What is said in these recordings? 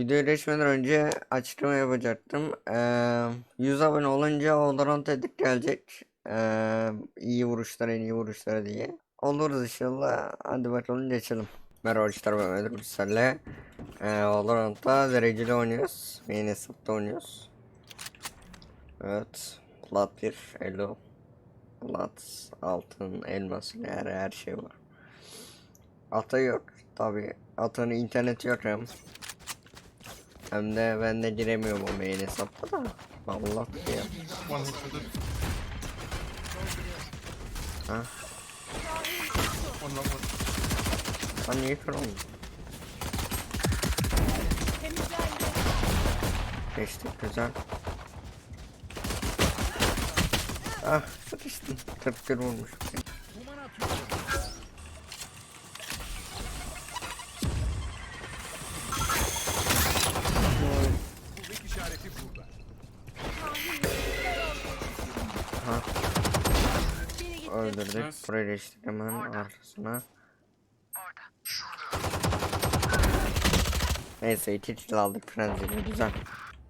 Videoya geçmeden önce açıklama yapacaktım. Ee, 100 abone olunca Valorant edit gelecek. Ee, iyi vuruşlar en iyi vuruşlar diye. Oluruz inşallah. Hadi bakalım geçelim. Merhaba arkadaşlar ben Mehmet Gülsel'le. Ee, Valorant'ta dereceli oynuyoruz. Main hesapta oynuyoruz. Evet. Plat 1, Elo. Plat, altın, elmas, her, her şey var. Ata yok. Tabi Ata'nın interneti yok hem. Hem de ben de giremiyorum o main hesapta da. Allah ya. Ha? Lan niye kör oldun? Geçtik güzel. Ah sıkıştım. 41 vurmuş. Öldürdük. Buraya geçtik hemen arkasına. Neyse iki kill aldık frenziyle güzel.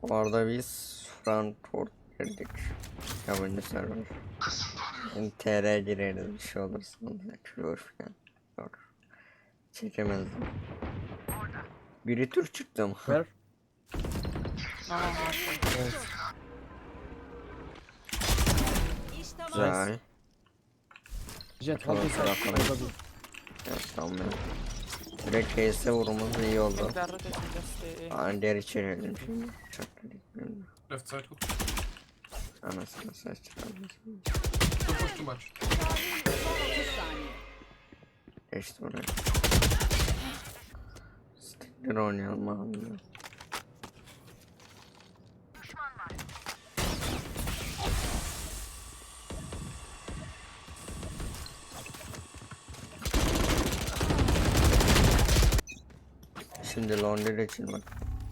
Orada biz Frankfurt girdik. Yabancı server. TR gireriz bir şey olursa küfür falan. Yok. Çekemezdim. Biri Türk çıktı ama. Ver. Güzel. Jet Tamam, sen. tamam, tamam. Dur. Evet tamam ya. Direkt case'e vurmamız iyi oldu. Che si just Aa, geri çevirelim şimdi. Çok dedik. Left side hook. Anasını saç çıkardım. Don't push too much. Geçti oraya. Stickler oynayalım abi. Şimdi Londra için bak.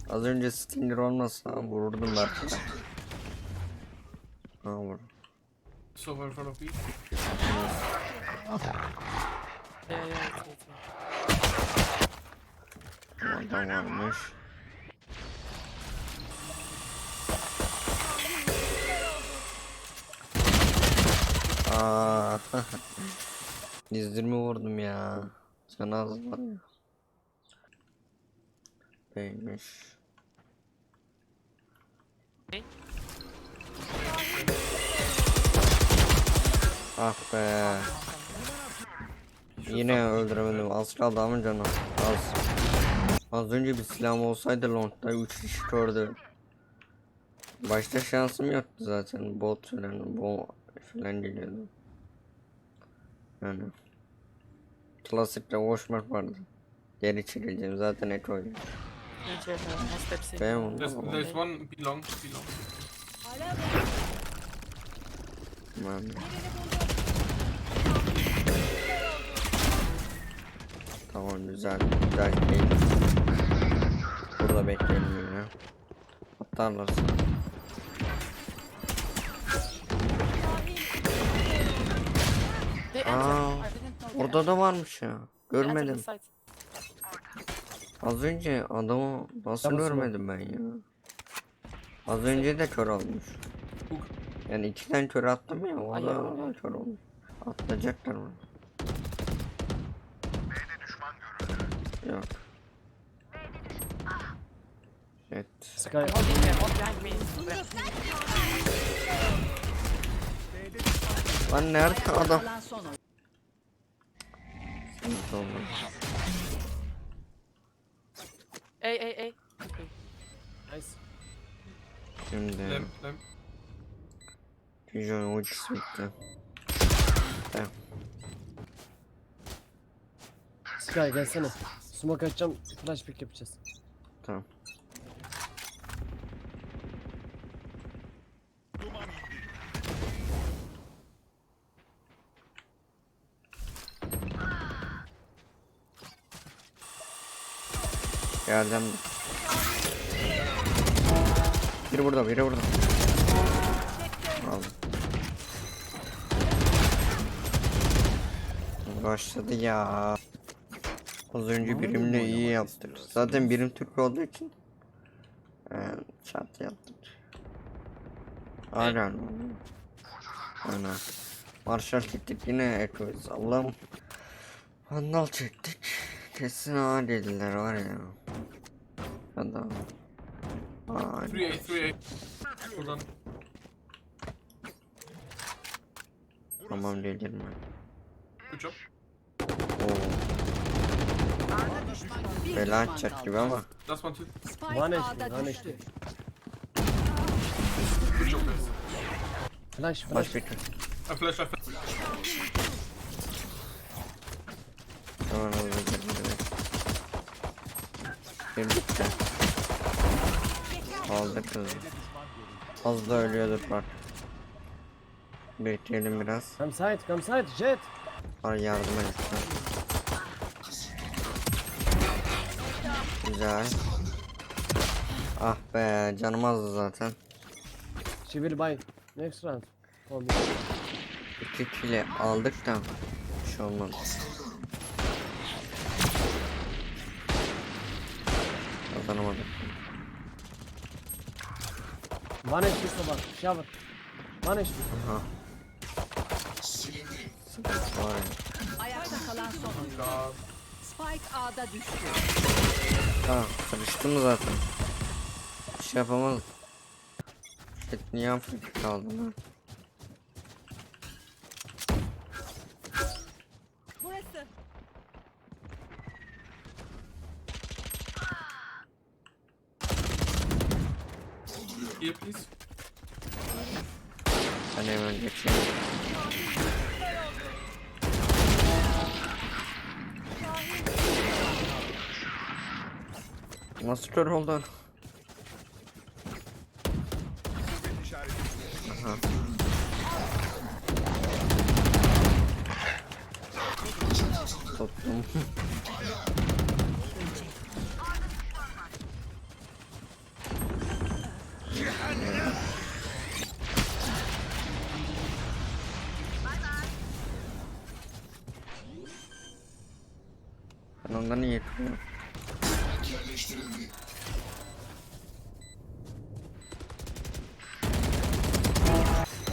Az önce Stinger olmasa vururdum belki. Ha vur. It's over in front of me. Yeah, yeah, Adam varmış. Aa. 120 vurdum ya. Sen az var ya. Beymiş. Ah be. Yine öldüremedim. Az kaldı ama canım. Az. Az önce bir silahım olsaydı longda 3 kişi gördü. Başta şansım yoktu zaten. Bot falan, bu falan geliyordu. Yani. Klasikte Washmark vardı. Geri çekileceğim zaten ek oydu. c'è uno steps in. Ben There's, there's one belong, belong. Tamam. Tamam güzel. Güzel değil. Burada bekleyelim yine. Atlarlar sana. Aa, Orada da varmış ya. Görmedim. Az önce adamı nasıl Tamam, görmedim ben ya. Az önce de kör olmuş. Yani içten kör attım ya. O da ay, o da kör olmuş. Atlayacaklar mı? Yok. Evet. Sky. Lan nerede adam? Sıkıntı olmadı. Hey, hey. Okay. Nice. Şimdi Lamp, lamp. Pijon ultisi bitti. Sky gelsene. Smoke atacağım. Flash pick yapacağız. Tamam. Geldim. Biri burada, biri burada. Aldım. Başladı ya. Az önce birimle iyi yaptık. Zaten birim Türk olduğu için Ee, çat yaptık. Aynen. Aynen. Marshall gittik yine Eko'yuz. Allah'ım. Vandal çektik. Kesin A dediler var ya. Da. Aa, 3A, 3A. Hold on. tamam delirme. Job. Oo. Bela atacak gibi ama. Last one. Spike One HP, one. HP. Guys. Flash flash. Baş bitir. I flash, I flash. Tamam hızlı girdi. Girdik de. Aldık kızı. Az da ölüyorduk bak. Bekleyelim biraz. Come side, come side, jet. Ay yardıma lütfen. Güzel. Ah be canım azdı zaten. She will buy. Next round. Me. İki kile aldık da. Bir şey olmadı. Kazanamadık. One HP sabah. Shower. One HP. Aha. Ya. Ayakta kalan son oyuncu. Spike A'da düştü. Tamam sıkıştım zaten. Bir şey yapamadık. Shit niye Afrika kaldım lan? Here please. Ben hemen geçeyim. Nasıl kör oldun? Aha. Tuttum. Ben ondan iyi yapıyorum.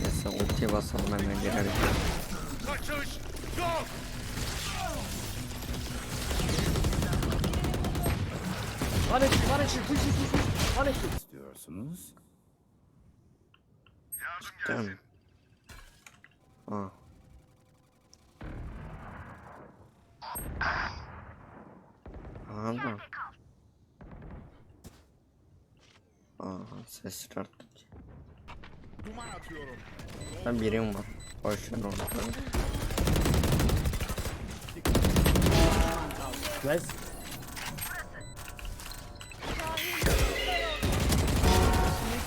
Neyse ultiye basalım hemen. One HP. istiyorsunuz? Cidden. Aa. Aha. Aha ses çıkarttık. Ben birim var. Boş ver onu. Nice.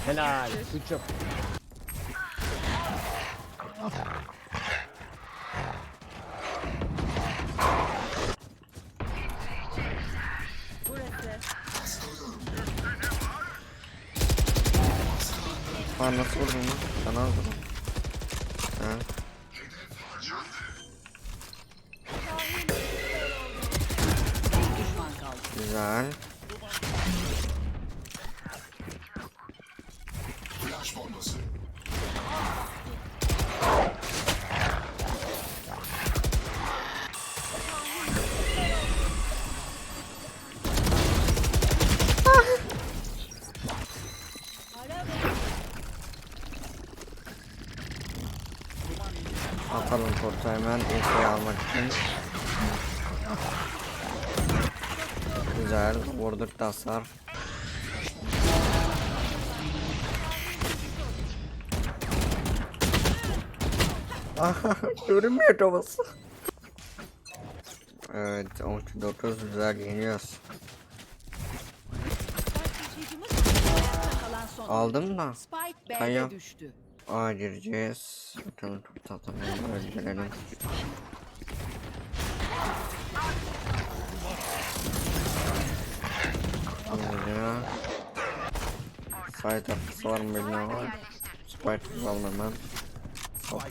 Helal. Good job. Aa nasıl vurdun lan? Sana az vurdum. Ha. Düşman kaldı. Güzel. Atalım portu hemen infoyu almak için. Güzel vurduk da hasar. Aha görünmüyor kafası. Evet 19 güzel yeniyoruz. Aldım da Spike Kaya. düştü. A gireceğiz. Bakalım tutalım öldürelim. Hızlıca. Site arkası var mı bilmiyorum. Spike alalım hemen. Hop,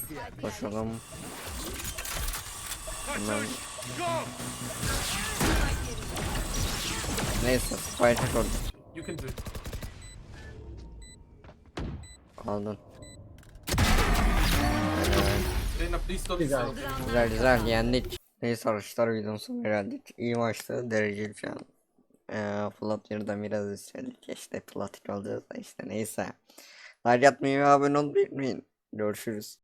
koşalım. Hemen. Neyse Spike'ı it. Aldın. Reyna, please Güzel. Güzel güzel yendik. Neyse arkadaşlar videonun sonuna geldik. İyi maçtı. Dereceli şu an. Ee, Flat yerden biraz istedik. İşte platin olacağız da işte neyse. Like atmayı ve abone olmayı unutmayın. Görüşürüz.